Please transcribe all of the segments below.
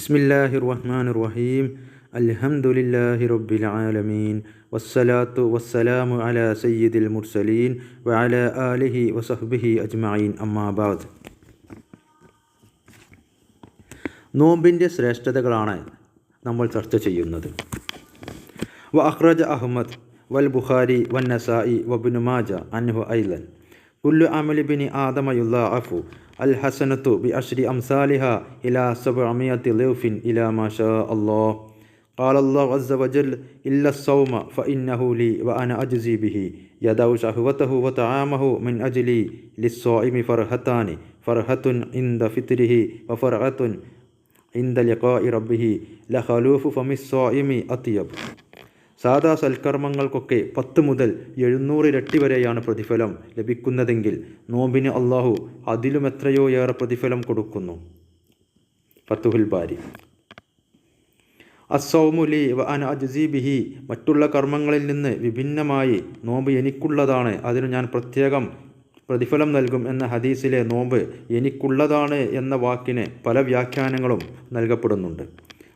ബിസ്മില്ലാഹി റഹ്മാൻ റഹീം അൽഹംദുലില്ലാഹി റബ്ബിൽ ആലമീൻ. വസ്സലാത്തു വസ്സലാമു അല സയ്യിദിൽ മുർസലീൻ വഅല ആലിഹി വസഹ്ബിഹി അജ്മഈൻ. അമ്മാബാദ് നോമ്പിന്റെ ശ്രേഷ്ഠതകളാണ് നമ്മൾ ചർച്ച ചെയ്യുന്നത്. വ അഹ്റജ അഹമ്മദ് വൽ ബുഖാരി വൻ നസായി വബിനു മാജ അൻഹു ഐലൻ. كل عمل بني آدم يضاعف. الحسنة بعشر أمثالها إلى سبعمائة ضعف إلى ما شاء الله. قال الله عز وجل إلا الصوم فإنه لي وأنا أجزي به. يدع شهوته وطعامه من أجلي للصائم فرحتان. فرحة عند فطره وفرحة عند لقاء ربه. لخلوف فم الصائم أطيب. സാധാ സൽക്കർമ്മങ്ങൾക്കൊക്കെ പത്ത് മുതൽ എഴുന്നൂറ് ഇരട്ടി വരെയാണ് പ്രതിഫലം ലഭിക്കുന്നതെങ്കിൽ നോമ്പിന് അള്ളാഹു അതിലും എത്രയോ ഏറെ പ്രതിഫലം കൊടുക്കുന്നു. ഫത്തുഹുൽ ബാരി. അസൗമുലി വ ബിഹി. മറ്റുള്ള കർമ്മങ്ങളിൽ നിന്ന് വിഭിന്നമായി നോമ്പ് എനിക്കുള്ളതാണ്. അതിന് ഞാൻ പ്രത്യേകം പ്രതിഫലം നൽകും എന്ന ഹദീസിലെ നോമ്പ് എനിക്കുള്ളതാണ് എന്ന വാക്കിന് പല വ്യാഖ്യാനങ്ങളും നൽകപ്പെടുന്നുണ്ട്.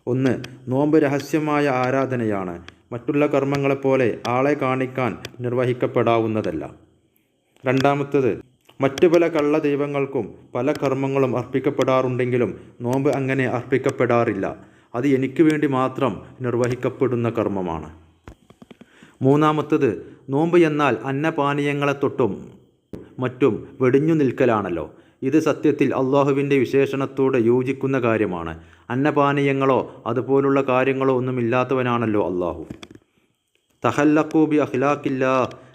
ഒന്ന് നോമ്പ് രഹസ്യമായ ആരാധനയാണ്. മറ്റുള്ള കർമ്മങ്ങളെപ്പോലെ ആളെ കാണിക്കാൻ നിർവഹിക്കപ്പെടാവുന്നതല്ല. രണ്ടാമത്തത് മറ്റു പല കള്ള ദൈവങ്ങൾക്കും പല കർമ്മങ്ങളും അർപ്പിക്കപ്പെടാറുണ്ടെങ്കിലും നോമ്പ് അങ്ങനെ അർപ്പിക്കപ്പെടാറില്ല. അത് എനിക്ക് വേണ്ടി മാത്രം നിർവഹിക്കപ്പെടുന്ന കർമ്മമാണ്. മൂന്നാമത്തത് നോമ്പ് എന്നാൽ അന്നപാനീയങ്ങളെ തൊട്ടും മറ്റും വെടിഞ്ഞു നിൽക്കലാണല്ലോ. ഇത് സത്യത്തിൽ അള്ളാഹുവിന്റെ വിശേഷണത്തോട് യോജിക്കുന്ന കാര്യമാണ്. അന്നപാനീയങ്ങളോ അതുപോലുള്ള കാര്യങ്ങളോ ഒന്നുമില്ലാത്തവനാണല്ലോ അള്ളാഹു. തഹല്ലക്കൂബി അഖ്ലാഖില്ല.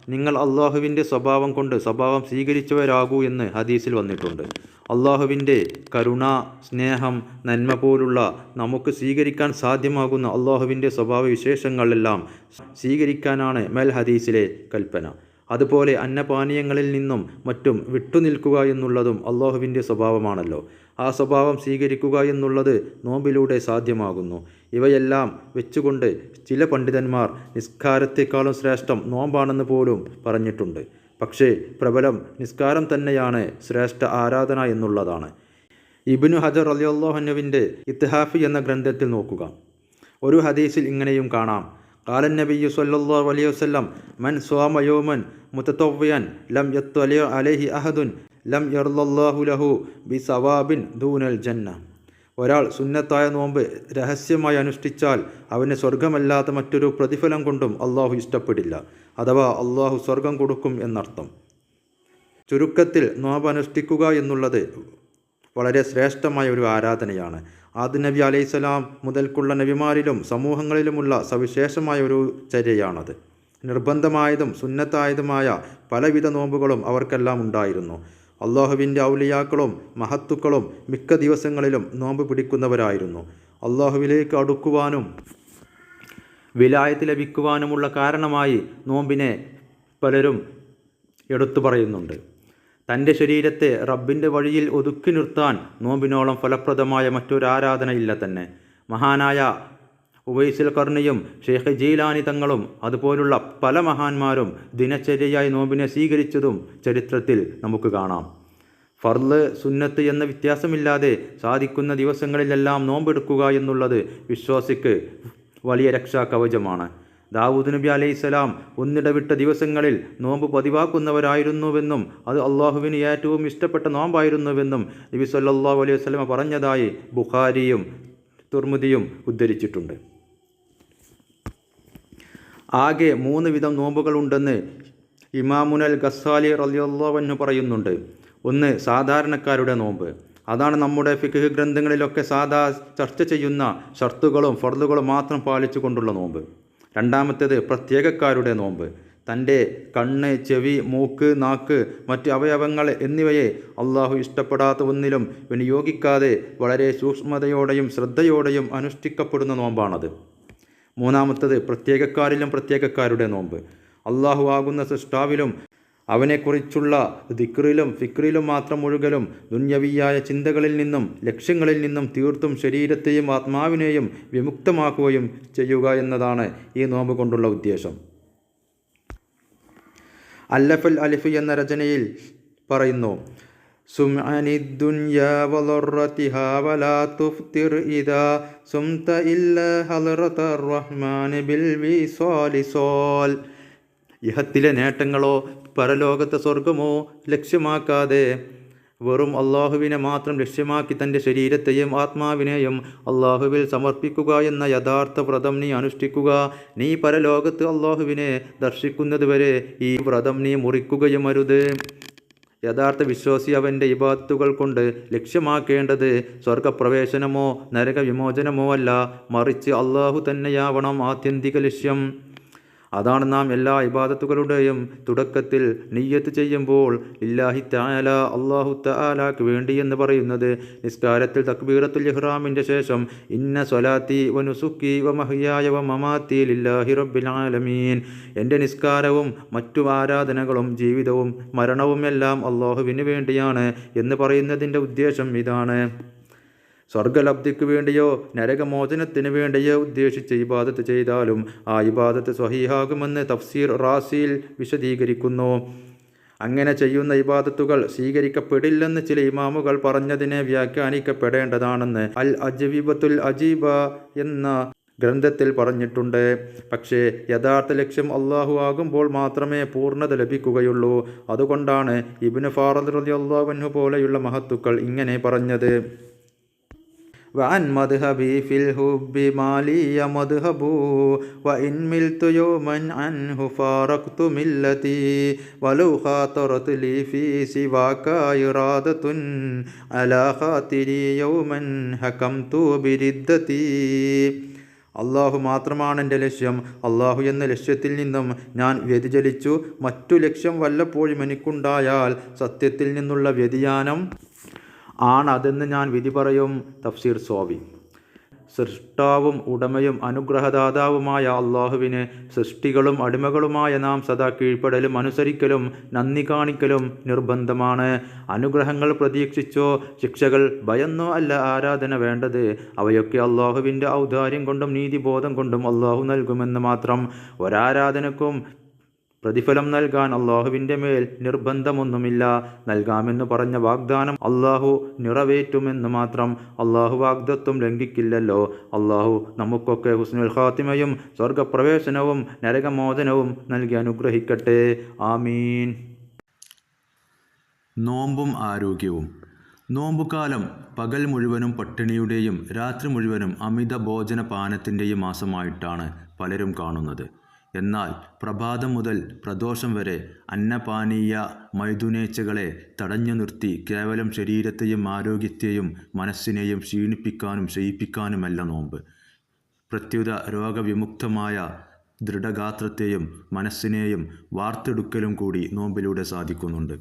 നിങ്ങൾ അള്ളാഹുവിന്റെ സ്വഭാവം കൊണ്ട് സ്വഭാവം സ്വീകരിച്ചവരാകൂ എന്ന് ഹദീസിൽ വന്നിട്ടുണ്ട്. അള്ളാഹുവിന്റെ കരുണ സ്നേഹം നന്മ പോലുള്ള നമുക്ക് സ്വീകരിക്കാൻ സാധ്യമാകുന്ന അള്ളാഹുവിന്റെ സ്വഭാവ വിശേഷങ്ങളെല്ലാം സ്വീകരിക്കാനാണ് മെൽ ഹദീസിലെ കൽപ്പന. അതുപോലെ അന്നപാനീയങ്ങളിൽ നിന്നും മറ്റും വിട്ടുനിൽക്കുക എന്നുള്ളതും അള്ളാഹുവിന്റെ സ്വഭാവമാണല്ലോ. ആ സ്വഭാവം സ്വീകരിക്കുക എന്നുള്ളത് നോമ്പിലൂടെ സാധ്യമാകുന്നു. ഇവയെല്ലാം വെച്ചുകൊണ്ട് ചില പണ്ഡിതന്മാർ നിസ്കാരത്തെക്കാളും ശ്രേഷ്ഠം നോമ്പാണെന്ന് പോലും പറഞ്ഞിട്ടുണ്ട്. പക്ഷേ പ്രബലം നിസ്കാരം തന്നെയാണ് ശ്രേഷ്ഠ ആരാധന എന്നുള്ളതാണ്. ഇബിനു ഹജർ അലിയുള്ളാഹനുവിന്റെ ഇത്തിഹാഫി എന്ന ഗ്രന്ഥത്തിൽ നോക്കുക. ഒരു ഹദീസിൽ ഇങ്ങനെയും കാണാം. കാലൻ صلى الله عليه وسلم من صام يوما متطوعا لم يطلع عليه أحد لم യർലല്ലാഹു الله له സവാബിൻ دون ജന്ന ഒരാൾ സുന്നത്തായ നോമ്പ് രഹസ്യമായി അനുഷ്ഠിച്ചാൽ അവന് സ്വർഗമല്ലാത്ത മറ്റൊരു പ്രതിഫലം കൊണ്ടും അള്ളാഹു ഇഷ്ടപ്പെടില്ല. അഥവാ അള്ളാഹു സ്വർഗം കൊടുക്കും എന്നർത്ഥം. ചുരുക്കത്തിൽ നോമ്പ് അനുഷ്ഠിക്കുക എന്നുള്ളത് വളരെ ശ്രേഷ്ഠമായ ഒരു ആരാധനയാണ്. ആദ് നബി അലൈഹിസ്സലാം മുതൽക്കുള്ള നബിമാരിലും സമൂഹങ്ങളിലുമുള്ള സവിശേഷമായ ഒരു ചര്യയാണത്. നിർബന്ധമായതും സുന്നത്തായതുമായ പലവിധ നോമ്പുകളും അവർക്കെല്ലാം ഉണ്ടായിരുന്നു. അള്ളാഹുവിന്റെ ഔലിയാക്കളും മഹത്തുക്കളും മിക്ക ദിവസങ്ങളിലും നോമ്പ് പിടിക്കുന്നവരായിരുന്നു. അള്ളാഹുവിലേക്ക് അടുക്കുവാനും വിലായത്ത് ലഭിക്കുവാനുമുള്ള കാരണമായി നോമ്പിനെ പലരും എടുത്തു പറയുന്നുണ്ട്. തന്റെ ശരീരത്തെ റബ്ബിന്റെ വഴിയിൽ ഒതുക്കി നിർത്താൻ നോമ്പിനോളം ഫലപ്രദമായ മറ്റൊരു ആരാധനയില്ല തന്നെ. മഹാനായ ഉവൈസിൽ കർണിയും ഷെയ്ഖ് ജീലാനി തങ്ങളും അതുപോലുള്ള പല മഹാന്മാരും ദിനചര്യയായി നോമ്പിനെ സ്വീകരിച്ചതും ചരിത്രത്തിൽ നമുക്ക് കാണാം. ഫർൾ സുന്നത്ത് എന്ന വ്യത്യാസമില്ലാതെ സാധിക്കുന്ന ദിവസങ്ങളിലെല്ലാം നോമ്പെടുക്കുക എന്നുള്ളത് വിശ്വാസിക്ക് വലിയ രക്ഷാ കവചമാണ് ദാവൂദ് നബി അലൈഹിസ്സലാം ഒന്നിടവിട്ട ദിവസങ്ങളിൽ നോമ്പ് പതിവാക്കുന്നവരായിരുന്നുവെന്നും അത് അള്ളാഹുവിന് ഏറ്റവും ഇഷ്ടപ്പെട്ട നോമ്പായിരുന്നുവെന്നും നബി സല്ലാഹു അലൈഹി വസ്ലമ പറഞ്ഞതായി ബുഖാരിയും തുർമുദിയും ഉദ്ധരിച്ചിട്ടുണ്ട്. ആകെ മൂന്ന് വിധം നോമ്പുകളുണ്ടെന്ന് ഇമാമുനൽ ഗസാലി റലിയുള്ളവന് പറയുന്നുണ്ട്. ഒന്ന് സാധാരണക്കാരുടെ നോമ്പ്. അതാണ് നമ്മുടെ ഫിഖ് ഗ്രന്ഥങ്ങളിലൊക്കെ സാധാ ചർച്ച ചെയ്യുന്ന ഷർത്തുകളും ഫർദുകളും മാത്രം പാലിച്ചു കൊണ്ടുള്ള നോമ്പ്. രണ്ടാമത്തേത് പ്രത്യേകക്കാരുടെ നോമ്പ്. തന്റെ കണ്ണ് ചെവി മൂക്ക് നാക്ക് മറ്റ് അവയവങ്ങൾ എന്നിവയെ അള്ളാഹു ഇഷ്ടപ്പെടാത്ത ഒന്നിലും വിനിയോഗിക്കാതെ വളരെ സൂക്ഷ്മതയോടെയും ശ്രദ്ധയോടെയും അനുഷ്ഠിക്കപ്പെടുന്ന നോമ്പാണത്. മൂന്നാമത്തത് പ്രത്യേകക്കാരിലും പ്രത്യേകക്കാരുടെ നോമ്പ്. അള്ളാഹു ആകുന്ന സൃഷ്ടാവിലും അവനെക്കുറിച്ചുള്ള ദിക്റിലും ഫിക്റിലും മാത്രം ഒഴുകലും ദുന്യവിയായ ചിന്തകളിൽ നിന്നും ലക്ഷ്യങ്ങളിൽ നിന്നും തീർത്തും ശരീരത്തെയും ആത്മാവിനെയും വിമുക്തമാക്കുകയും ചെയ്യുക എന്നതാണ് ഈ നോമ്പ് കൊണ്ടുള്ള ഉദ്ദേശം. അല്ലഫൽ അലിഫ് എന്ന രചനയിൽ പറയുന്നു ഇഹത്തിലെ നേട്ടങ്ങളോ പരലോകത്തെ സ്വർഗമോ ലക്ഷ്യമാക്കാതെ വെറും അള്ളാഹുവിനെ മാത്രം ലക്ഷ്യമാക്കി തന്റെ ശരീരത്തെയും ആത്മാവിനെയും അള്ളാഹുവിൽ സമർപ്പിക്കുക എന്ന യഥാർത്ഥ വ്രതം നീ അനുഷ്ഠിക്കുക. നീ പരലോകത്ത് അള്ളാഹുവിനെ ദർശിക്കുന്നതുവരെ ഈ വ്രതം നീ മുറിക്കുകയും അരുത്. യഥാർത്ഥ വിശ്വാസി അവന്റെ ഇബാത്തുകൾ കൊണ്ട് ലക്ഷ്യമാക്കേണ്ടത് സ്വർഗപ്രവേശനമോ നരകവിമോചനമോ അല്ല മറിച്ച് അള്ളാഹു തന്നെയാവണം ആത്യന്തിക ലക്ഷ്യം. അതാണ് നാം എല്ലാ ഇബാദത്തുകളുടെയും തുടക്കത്തിൽ നിയ്യത്ത് ചെയ്യുമ്പോൾ ഇല്ലാഹി താല അള്ളാഹു താലാക്ക് വേണ്ടി എന്ന് പറയുന്നത്. നിസ്കാരത്തിൽ തക്ബീറത്തുൽ ഇഹ്റാമിന്റെ ശേഷം ഇന്ന സ്വലാത്തി വനുസുക്കി നുസുക്കി വ മഹിയായ വ മമാത്തി ലില്ലാഹി റബ്ബിൽ ആലമീൻ. എന്റെ നിസ്കാരവും മറ്റു ആരാധനകളും ജീവിതവും മരണവും എല്ലാം അള്ളാഹുവിന് വേണ്ടിയാണ് എന്ന് പറയുന്നതിന്റെ ഉദ്ദേശം ഇതാണ്. സ്വർഗലബ്ധിക്ക് വേണ്ടിയോ നരകമോചനത്തിന് വേണ്ടിയോ ഉദ്ദേശിച്ച് ഇബാദത്ത് ചെയ്താലും ആ ഇബാദത്ത് സ്വഹീഹാകുമെന്ന് തഫ്സീർ റാസിയിൽ വിശദീകരിക്കുന്നു. അങ്ങനെ ചെയ്യുന്ന ഇബാദത്തുകൾ സ്വീകരിക്കപ്പെടില്ലെന്ന് ചില ഇമാമുകൾ പറഞ്ഞതിനെ വ്യാഖ്യാനിക്കപ്പെടേണ്ടതാണെന്ന് അൽ അജീബത്തുൽ അജീബ എന്ന ഗ്രന്ഥത്തിൽ പറഞ്ഞിട്ടുണ്ട്. പക്ഷേ യഥാർത്ഥ ലക്ഷ്യം അള്ളാഹു ആകുമ്പോൾ മാത്രമേ പൂർണത ലഭിക്കുകയുള്ളൂ. അതുകൊണ്ടാണ് ഇബിന് ഫാറദ് റലി അള്ളാഹുവിനു പോലെയുള്ള മഹത്തുക്കൾ ഇങ്ങനെ പറഞ്ഞത്. وعن مذهبي في الحب مالي مذهب وإن ملت يوما عنه فارقت ملتي ولو خاطرت لي في سواك إرادة على خاطري يوما حكمت بردتي അള്ളാഹു മാത്രമാണ് എൻ്റെ ലക്ഷ്യം അള്ളാഹു എന്ന ലക്ഷ്യത്തിൽ നിന്നും ഞാൻ വ്യതിചലിച്ചു മറ്റു ലക്ഷ്യം വല്ലപ്പോഴും എനിക്കുണ്ടായാൽ സത്യത്തിൽ നിന്നുള്ള വ്യതിയാനം ആണതെന്ന് ഞാൻ വിധി പറയും തഫ്സീർ സ്വാമി സൃഷ്ടാവും ഉടമയും അനുഗ്രഹദാതാവുമായ അള്ളാഹുവിന് സൃഷ്ടികളും അടിമകളുമായ നാം സദാ കീഴ്പ്പെടലും അനുസരിക്കലും നന്ദി കാണിക്കലും നിർബന്ധമാണ്. അനുഗ്രഹങ്ങൾ പ്രതീക്ഷിച്ചോ ശിക്ഷകൾ ഭയന്നോ അല്ല ആരാധന വേണ്ടത്. അവയൊക്കെ അള്ളാഹുവിന്റെ ഔദാര്യം കൊണ്ടും നീതിബോധം കൊണ്ടും അള്ളാഹു നൽകുമെന്ന് മാത്രം. ഒരാരാധനക്കും പ്രതിഫലം നൽകാൻ അള്ളാഹുവിന്റെ മേൽ നിർബന്ധമൊന്നുമില്ല. നൽകാമെന്ന് പറഞ്ഞ വാഗ്ദാനം അള്ളാഹു നിറവേറ്റുമെന്ന് മാത്രം അള്ളാഹു വാഗ്ദത്വം ലംഘിക്കില്ലല്ലോ. അള്ളാഹു നമുക്കൊക്കെ ഹുസ്നുൽ ഖാത്തിമയും സ്വർഗപ്രവേശനവും നരകമോചനവും നൽകി അനുഗ്രഹിക്കട്ടെ. ആമീൻ. നോമ്പും ആരോഗ്യവും. നോമ്പുകാലം പകൽ മുഴുവനും പട്ടിണിയുടെയും രാത്രി മുഴുവനും അമിത ഭോജന പാനത്തിന്റെയും മാസമായിട്ടാണ് പലരും കാണുന്നത്. എന്നാൽ പ്രഭാതം മുതൽ പ്രദോഷം വരെ അന്നപാനീയ മൈഥുനേച്ഛകളെ തടഞ്ഞു നിർത്തി കേവലം ശരീരത്തെയും ആരോഗ്യത്തെയും മനസ്സിനെയും ക്ഷീണിപ്പിക്കാനും ക്ഷയിപ്പിക്കാനുമല്ല നോമ്പ്. പ്രത്യുത രോഗവിമുക്തമായ ദൃഢഗാത്രത്തെയും മനസ്സിനെയും വാർത്തെടുക്കലും കൂടി നോമ്പിലൂടെ സാധിക്കുന്നുണ്ട്.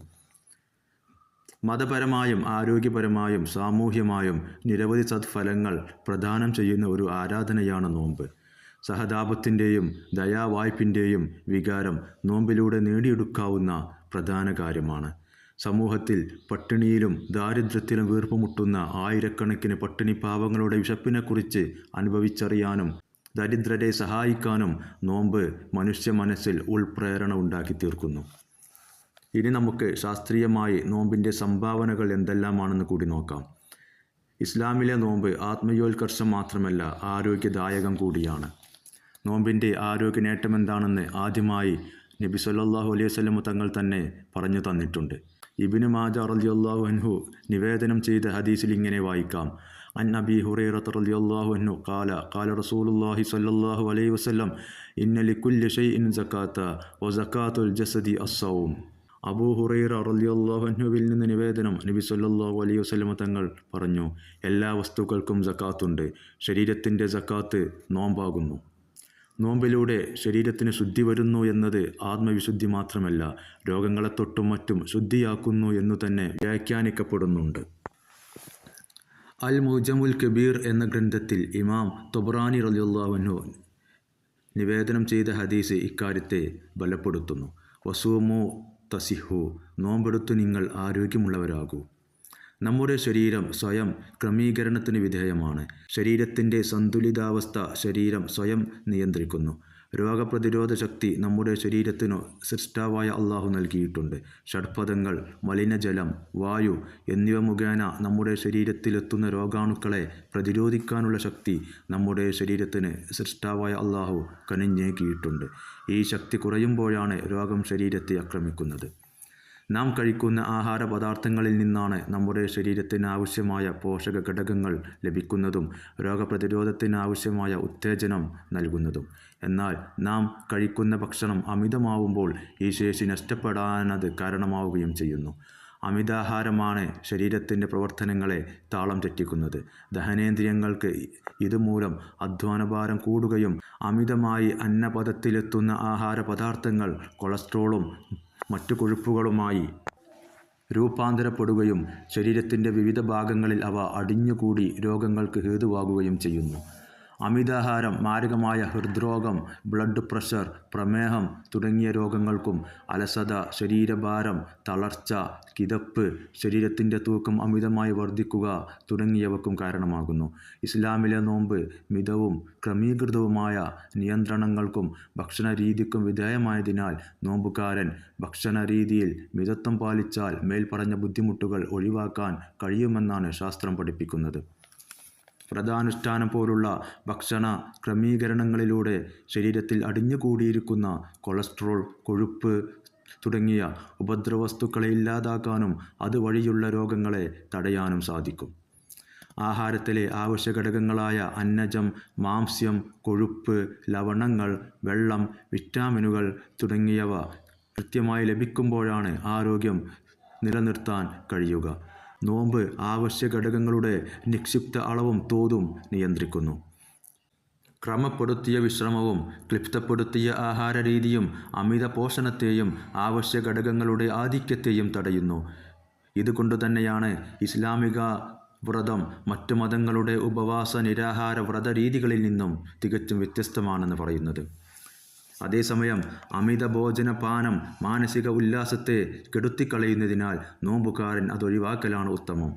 മതപരമായും ആരോഗ്യപരമായും സാമൂഹ്യമായും നിരവധി സത്ഫലങ്ങൾ പ്രദാനം ചെയ്യുന്ന ഒരു ആരാധനയാണ് നോമ്പ്. സഹതാപത്തിന്റെയും ദയാവായ്പിന്റെയും വികാരം നോമ്പിലൂടെ നേടിയെടുക്കാവുന്ന പ്രധാന കാര്യമാണ്. സമൂഹത്തിൽ പട്ടിണിയിലും ദാരിദ്ര്യത്തിലും വീർപ്പുമുട്ടുന്ന ആയിരക്കണക്കിന് പട്ടിണി പാവങ്ങളുടെ വിശപ്പിനെക്കുറിച്ച് അനുഭവിച്ചറിയാനും ദരിദ്രരെ സഹായിക്കാനും നോമ്പ് മനുഷ്യ മനസ്സിൽ ഉൾപ്രേരണ ഉണ്ടാക്കി തീർക്കുന്നു ഇനി നമുക്ക് ശാസ്ത്രീയമായി നോമ്പിന്റെ സംഭാവനകൾ എന്തെല്ലാമാണെന്ന് കൂടി നോക്കാം. ഇസ്ലാമിലെ നോമ്പ് ആത്മീയോത്കർഷം മാത്രമല്ല ആരോഗ്യദായകം കൂടിയാണ്. നോമ്പിന്റെ ആരോഗ്യ നേട്ടമെന്താണെന്ന് ആദ്യമായി നബി സല്ലാഹു അലൈഹി വസല്ലം തങ്ങൾ തന്നെ പറഞ്ഞു തന്നിട്ടുണ്ട്. ഇബിന് മാജ റളിയല്ലാഹു അൻഹു നിവേദനം ചെയ്ത ഹദീസിൽ ഇങ്ങനെ വായിക്കാം. അൻ അബി ഹുറൈറത്ത് റളിയല്ലാഹു അൻഹു കാല കാല റസൂലുല്ലാഹി സല്ലല്ലാഹു അലൈഹി വസല്ലം ഇന്ന ലിക്കുല്ലി ഷൈഇൻ സക്കാത്ത വ സക്കാത്തുൽ ജസദി അസ്സൗം. അബൂ ഹുറൈറ റളിയല്ലാഹു അൻഹുവിൽ നിന്ന് നിവേദനം നബി സല്ലല്ലാഹു അലൈഹി വസല്ലം തങ്ങൾ പറഞ്ഞു. എല്ലാ വസ്തുക്കൾക്കും സക്കാത്തുണ്ട് ശരീരത്തിന്റെ സക്കാത്ത് നോമ്പാകുന്നു. നോമ്പിലൂടെ ശരീരത്തിന് ശുദ്ധി വരുന്നു എന്നത് ആത്മവിശുദ്ധി മാത്രമല്ല രോഗങ്ങളെ തൊട്ടും മറ്റും ശുദ്ധിയാക്കുന്നു എന്നു തന്നെ വ്യാഖ്യാനിക്കപ്പെടുന്നുണ്ട്. അൽ മുജമുൽ കബീർ എന്ന ഗ്രന്ഥത്തിൽ ഇമാം തൊബ്രാനി റലിയുള്ളാഹുനു നിവേദനം ചെയ്ത ഹദീസ് ഇക്കാര്യത്തെ ബലപ്പെടുത്തുന്നു. വസൂമു തസിഹു നോമ്പെടുത്തു നിങ്ങൾ ആരോഗ്യമുള്ളവരാകൂ. നമ്മുടെ ശരീരം സ്വയം ക്രമീകരണത്തിന് വിധേയമാണ്. ശരീരത്തിന്റെ സന്തുലിതാവസ്ഥ ശരീരം സ്വയം നിയന്ത്രിക്കുന്നു. രോഗപ്രതിരോധ ശക്തി നമ്മുടെ ശരീരത്തിനു സൃഷ്ടാവായ അള്ളാഹു നൽകിയിട്ടുണ്ട്. ഷഡ്പഥങ്ങൾ മലിനജലം വായു എന്നിവ മുഖേന നമ്മുടെ ശരീരത്തിലെത്തുന്ന രോഗാണുക്കളെ പ്രതിരോധിക്കാനുള്ള ശക്തി നമ്മുടെ ശരീരത്തിന് സൃഷ്ടാവായ അള്ളാഹു കനിഞ്ഞേകിയിട്ടുണ്ട് ഈ ശക്തി കുറയുമ്പോഴാണ് രോഗം ശരീരത്തെ ആക്രമിക്കുന്നത്. നാം കഴിക്കുന്ന ആഹാര പദാർത്ഥങ്ങളിൽ നിന്നാണ് നമ്മുടെ ശരീരത്തിന് ആവശ്യമായ പോഷക ഘടകങ്ങൾ ലഭിക്കുന്നതും രോഗപ്രതിരോധത്തിന് ആവശ്യമായ ഉത്തേജനം നൽകുന്നതും. എന്നാൽ നാം കഴിക്കുന്ന ഭക്ഷണം അമിതമാവുമ്പോൾ ഈ ശേഷി നഷ്ടപ്പെടാനത് കാരണമാവുകയും ചെയ്യുന്നു. അമിതാഹാരമാണ് ശരീരത്തിന്റെ പ്രവർത്തനങ്ങളെ താളം തെറ്റിക്കുന്നത്. ദഹനേന്ദ്രിയങ്ങൾക്ക് ഇതുമൂലം അധ്വാനഭാരം കൂടുകയും അമിതമായി അന്നപഥത്തിലെത്തുന്ന ആഹാര പദാർത്ഥങ്ങൾ കൊളസ്ട്രോളും മറ്റു കൊഴുപ്പുകളുമായി രൂപാന്തരപ്പെടുകയും ശരീരത്തിന്റെ വിവിധ ഭാഗങ്ങളിൽ അവ അടിഞ്ഞുകൂടി രോഗങ്ങൾക്ക് ഹേതുവാകുകയും ചെയ്യുന്നു. അമിതാഹാരം മാരകമായ ഹൃദ്രോഗം ബ്ലഡ് പ്രഷർ പ്രമേഹം തുടങ്ങിയ രോഗങ്ങൾക്കും അലസത ശരീരഭാരം തളർച്ച കിതപ്പ് ശരീരത്തിന്റെ തൂക്കം അമിതമായി വർദ്ധിക്കുക തുടങ്ങിയവക്കും കാരണമാകുന്നു. ഇസ്ലാമിലെ നോമ്പ് മിതവും ക്രമീകൃതവുമായ നിയന്ത്രണങ്ങൾക്കും ഭക്ഷണ രീതിക്കും വിധേയമായതിനാൽ നോമ്പുകാരൻ ഭക്ഷണ രീതിയിൽ മിതത്വം പാലിച്ചാൽ മേൽപ്പറഞ്ഞ ബുദ്ധിമുട്ടുകൾ ഒഴിവാക്കാൻ കഴിയുമെന്നാണ് ശാസ്ത്രം പഠിപ്പിക്കുന്നത്. വ്രതാനുഷ്ഠാനം പോലുള്ള ഭക്ഷണ ക്രമീകരണങ്ങളിലൂടെ ശരീരത്തിൽ അടിഞ്ഞുകൂടിയിരിക്കുന്ന കൊളസ്ട്രോൾ കൊഴുപ്പ് തുടങ്ങിയ ഉപദ്രവസ്തുക്കളെ ഇല്ലാതാക്കാനും അതുവഴിയുള്ള രോഗങ്ങളെ തടയാനും സാധിക്കും. ആഹാരത്തിലെ ആവശ്യ ഘടകങ്ങളായ അന്നജം മാംസ്യം കൊഴുപ്പ് ലവണങ്ങൾ വെള്ളം വിറ്റാമിനുകൾ തുടങ്ങിയവ കൃത്യമായി ലഭിക്കുമ്പോഴാണ് ആരോഗ്യം നിലനിർത്താൻ കഴിയുക. നോമ്പ് ആവശ്യ ഘടകങ്ങളുടെ നിക്ഷിപ്ത അളവും തോതും നിയന്ത്രിക്കുന്നു. ക്രമപ്പെടുത്തിയ വിശ്രമവും ക്ലിപ്തപ്പെടുത്തിയ ആഹാര രീതിയും അമിത പോഷണത്തെയും ആവശ്യ ഘടകങ്ങളുടെ ആധിക്യത്തെയും തടയുന്നു. ഇതുകൊണ്ട് തന്നെയാണ് ഇസ്ലാമിക വ്രതം മറ്റു മതങ്ങളുടെ ഉപവാസ നിരാഹാര വ്രതരീതികളിൽ നിന്നും തികച്ചും വ്യത്യസ്തമാണെന്ന് പറയുന്നത്. അതേസമയം അമിത ഭോജനപാനം മാനസിക ഉല്ലാസത്തെ കെടുത്തിക്കളയുന്നതിനാൽ നോമ്പുകാരൻ അതൊഴിവാക്കലാണ് ഉത്തമം.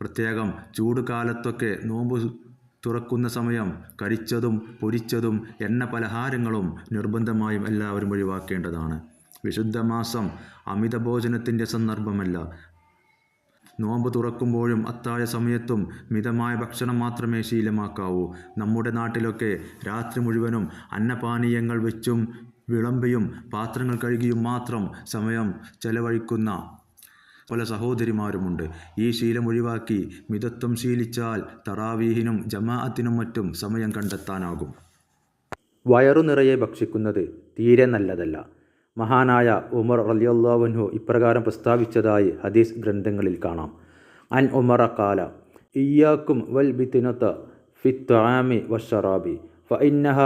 പ്രത്യേകം ചൂടുകാലത്തൊക്കെ നോമ്പ് തുറക്കുന്ന സമയം കരിച്ചതും പൊരിച്ചതും എണ്ണ പലഹാരങ്ങളും നിർബന്ധമായും എല്ലാവരും ഒഴിവാക്കേണ്ടതാണ്. വിശുദ്ധ മാസം അമിത ഭോജനത്തിന്റെ സന്ദർഭമല്ല നോമ്പ് തുറക്കുമ്പോഴും അത്താഴ സമയത്തും മിതമായ ഭക്ഷണം മാത്രമേ ശീലമാക്കാവൂ. നമ്മുടെ നാട്ടിലൊക്കെ രാത്രി മുഴുവനും അന്നപാനീയങ്ങൾ വെച്ചും വിളമ്പിയും പാത്രങ്ങൾ കഴുകിയും മാത്രം സമയം ചെലവഴിക്കുന്ന പല സഹോദരിമാരുമുണ്ട്. ഈ ശീലം ഒഴിവാക്കി മിതത്വം ശീലിച്ചാൽ തറാവീഹിനും ജമാഅത്തിനും മറ്റും സമയം കണ്ടെത്താനാകും. വയറു നിറയെ ഭക്ഷിക്കുന്നത് തീരെ നല്ലതല്ല. മഹാനായ ഉമർ റലിയല്ലാവൻഹു ഇപ്രകാരം പ്രസ്താവിച്ചതായി ഹദീസ് ഗ്രന്ഥങ്ങളിൽ കാണാം അൻ ഉമറ കാല ഇയ്യാക്കും വൽ ബിത്തിനത്ത ഫിത്വാമി വഷറാബി ഫഇന്നഹ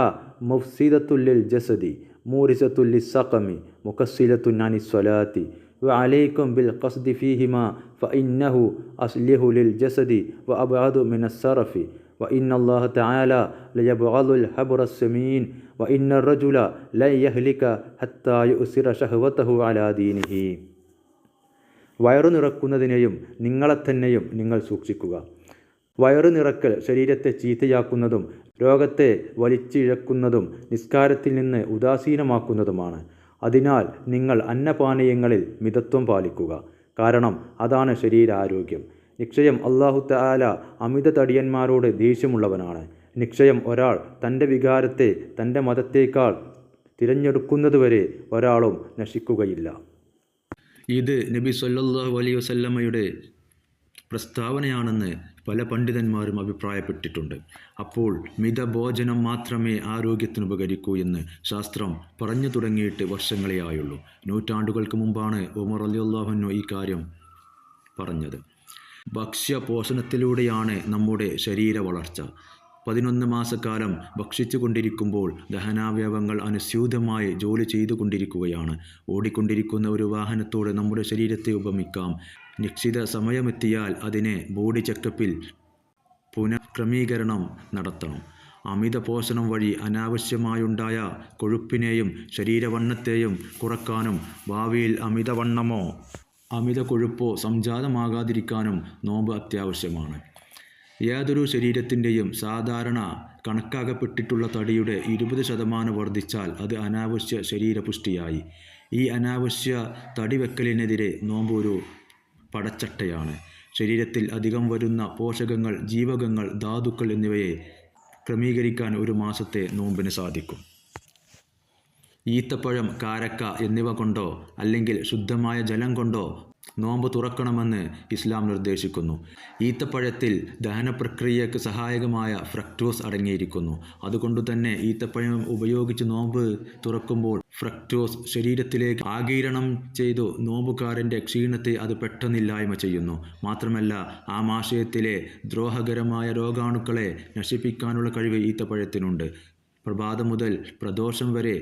മുഫ്സിദത്തുല്ലിൽ ജസദി മൂരിസത്തുല്ലി സഖമി മുക്കസ്സിലത്തുൻ അനി സ്വലാത്തി وعليكم بالقصد فيهما فإنه أصلح للجسد وأبعد من السرف وإن الله تعالى ليبغض الحبر السمين വ റജുല ലഹ്ലിക ഹത്തായു ഉസിറ അലാദീനിഹി വയറു നിറക്കുന്നതിനെയും നിങ്ങളെ തന്നെയും നിങ്ങൾ സൂക്ഷിക്കുക. വയറു നിറക്കൽ ശരീരത്തെ ചീത്തയാക്കുന്നതും രോഗത്തെ വലിച്ചിഴക്കുന്നതും നിസ്കാരത്തിൽ നിന്ന് ഉദാസീനമാക്കുന്നതുമാണ്. അതിനാൽ നിങ്ങൾ അന്നപാനീയങ്ങളിൽ മിതത്വം പാലിക്കുക. കാരണം അതാണ് ശരീരാരോഗ്യം. നിശ്ചയം അള്ളാഹു തആല അമിത തടിയന്മാരോട് ദേഷ്യമുള്ളവനാണ്. നിശ്ചയം ഒരാൾ തന്റെ വികാരത്തെ തന്റെ മതത്തേക്കാൾ തിരഞ്ഞെടുക്കുന്നതുവരെ ഒരാളും നശിക്കുകയില്ല. ഇത് നബി സല്ലാഹു അലൈ വസല്ലമ്മയുടെ പ്രസ്താവനയാണെന്ന് പല പണ്ഡിതന്മാരും അഭിപ്രായപ്പെട്ടിട്ടുണ്ട്. അപ്പോൾ മിതഭോജനം മാത്രമേ ആരോഗ്യത്തിന് ഉപകരിക്കൂ എന്ന് ശാസ്ത്രം പറഞ്ഞു തുടങ്ങിയിട്ട് വർഷങ്ങളേ ആയുള്ളൂ. നൂറ്റാണ്ടുകൾക്ക് മുമ്പാണ് ഉമർ അലിയുള്ളാഹുനു ഈ കാര്യം പറഞ്ഞത്. ഭക്ഷ്യ പോഷണത്തിലൂടെയാണ് നമ്മുടെ ശരീര വളർച്ച. പതിനൊന്ന് മാസക്കാലം ഭക്ഷിച്ചുകൊണ്ടിരിക്കുമ്പോൾ ദഹനാവയവങ്ങൾ അനുസ്യൂതമായി ജോലി ചെയ്തുകൊണ്ടിരിക്കുകയാണ്. ഓടിക്കൊണ്ടിരിക്കുന്ന ഒരു വാഹനത്തോട് നമ്മുടെ ശരീരത്തെ ഉപമിക്കാം. നിശ്ചിത സമയമെത്തിയാൽ അതിനെ ബോഡി ചെക്കപ്പിൽ പുനഃക്രമീകരണം നടത്തണം. അമിത പോഷണം വഴി അനാവശ്യമായുണ്ടായ കൊഴുപ്പിനെയും ശരീരവണ്ണത്തെയും കുറക്കാനും ഭാവിയിൽ അമിതവണ്ണമോ അമിത കൊഴുപ്പോ സംജാതമാകാതിരിക്കാനും നോമ്പ് അത്യാവശ്യമാണ്. യാതൊരു ശരീരത്തിന്റെയും സാധാരണ കണക്കാക്കപ്പെട്ടിട്ടുള്ള തടിയുടെ ഇരുപത് ശതമാനം വർദ്ധിച്ചാൽ അത് അനാവശ്യ ശരീരപുഷ്ടിയായി. ഈ അനാവശ്യ തടി വെക്കലിനെതിരെ നോമ്പ് ഒരു പടച്ചട്ടയാണ്. ശരീരത്തിൽ അധികം വരുന്ന പോഷകങ്ങൾ ജീവകങ്ങൾ ധാതുക്കൾ എന്നിവയെ ക്രമീകരിക്കാൻ ഒരു മാസത്തെ നോമ്പിന് സാധിക്കും. ഈത്തപ്പഴം കാരക്ക എന്നിവ കൊണ്ടോ അല്ലെങ്കിൽ ശുദ്ധമായ ജലം കൊണ്ടോ നോമ്പ് തുറക്കണമെന്ന് ഇസ്ലാം നിർദ്ദേശിക്കുന്നു. ഈത്തപ്പഴത്തിൽ ദഹന പ്രക്രിയക്ക് സഹായകമായ ഫ്രക്ടോസ് അടങ്ങിയിരിക്കുന്നു. അതുകൊണ്ട് തന്നെ ഈത്തപ്പഴം ഉപയോഗിച്ച് നോമ്പ് തുറക്കുമ്പോൾ ഫ്രക്ടോസ് ശരീരത്തിലേക്ക് ആകിരണം ചെയ്തു നോമ്പുകാരന്റെ ക്ഷീണത്തെ അത് പെട്ടെന്നില്ലായ്മ ചെയ്യുന്നു. മാത്രമല്ല ആമാശയത്തിലെ ദ്രോഹകരമായ രോഗാണുക്കളെ നശിപ്പിക്കാനുള്ള കഴിവ് ഈത്തപ്പഴത്തിനുണ്ട്. പ്രഭാതം മുതൽ പ്രദോഷം വരെ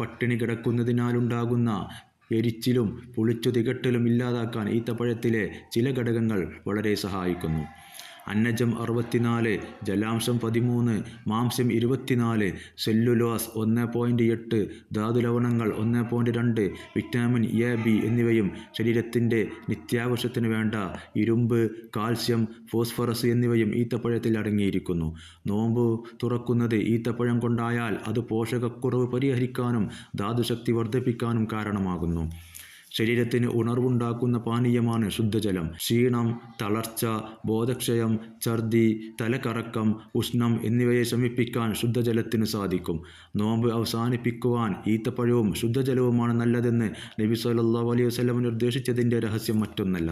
പട്ടിണി കിടക്കുന്നതിനാലുണ്ടാകുന്ന എരിച്ചിലും പുളിച്ചു തികട്ടലും ഇല്ലാതാക്കാൻ ഈത്തപ്പഴത്തിലെ ചില ഘടകങ്ങൾ വളരെ സഹായിക്കുന്നു. അന്നജം അറുപത്തിനാല് ജലാംശം പതിമൂന്ന് മാംസം ഇരുപത്തിനാല് സെല്ലുലോസ് ഒന്ന് പോയിന്റ് എട്ട് ധാതുലവണങ്ങൾ ഒന്ന് പോയിന്റ് രണ്ട് വിറ്റാമിൻ എ ബി എന്നിവയും ശരീരത്തിന്റെ നിത്യാവശ്യത്തിന് വേണ്ട ഇരുമ്പ് കാൽസ്യം ഫോസ്ഫറസ് എന്നിവയും ഈത്തപ്പഴത്തിൽ അടങ്ങിയിരിക്കുന്നു. നോമ്പ് തുറക്കുന്നത് ഈത്തപ്പഴം കൊണ്ടായാൽ അത് പോഷകക്കുറവ് പരിഹരിക്കാനും ധാതുശക്തി വർദ്ധിപ്പിക്കാനും കാരണമാകുന്നു. ശരീരത്തിന് ഉണർവുണ്ടാക്കുന്ന പാനീയമാണ് ശുദ്ധജലം. ക്ഷീണം തളർച്ച ബോധക്ഷയം ഛർദി തലകറക്കം ഉഷ്ണം എന്നിവയെ ശമിപ്പിക്കാൻ ശുദ്ധജലത്തിന് സാധിക്കും. നോമ്പ് അവസാനിപ്പിക്കുവാൻ ഈത്തപ്പഴവും ശുദ്ധജലവുമാണ് നല്ലതെന്ന് നബി സല്ലാ അലൈഹി വസ്ലം നിർദ്ദേശിച്ചതിന്റെ രഹസ്യം മറ്റൊന്നല്ല.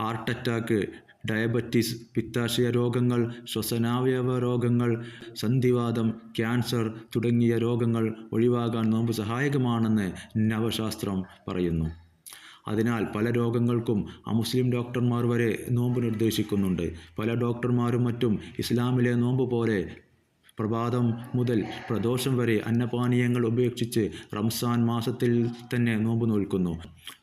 ഹാർട്ട് അറ്റാക്ക് ഡയബറ്റീസ് പിത്താശയ രോഗങ്ങൾ ശ്വസനാവയവ രോഗങ്ങൾ സന്ധിവാദം ക്യാൻസർ തുടങ്ങിയ രോഗങ്ങൾ ഒഴിവാകാൻ നോമ്പ് സഹായകമാണെന്ന് നവശാസ്ത്രം പറയുന്നു. അതിനാൽ പല രോഗങ്ങൾക്കും അമുസ്ലിം ഡോക്ടർമാർ വരെ നോമ്പ് നിർദ്ദേശിക്കുന്നുണ്ട്. പല ഡോക്ടർമാരും മറ്റും ഇസ്ലാമിലെ നോമ്പ് പോലെ പ്രഭാതം മുതൽ പ്രദോഷം വരെ അന്നപാനീയങ്ങൾ ഉപേക്ഷിച്ച് റംസാൻ മാസത്തിൽ തന്നെ നോമ്പ് നോൽക്കുന്നു.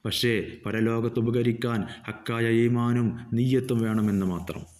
പക്ഷേ പരലോകത്ത് ഉപകരിക്കാൻ ഹക്കായ ഈമാനും നീയത്തും വേണമെന്ന് മാത്രം.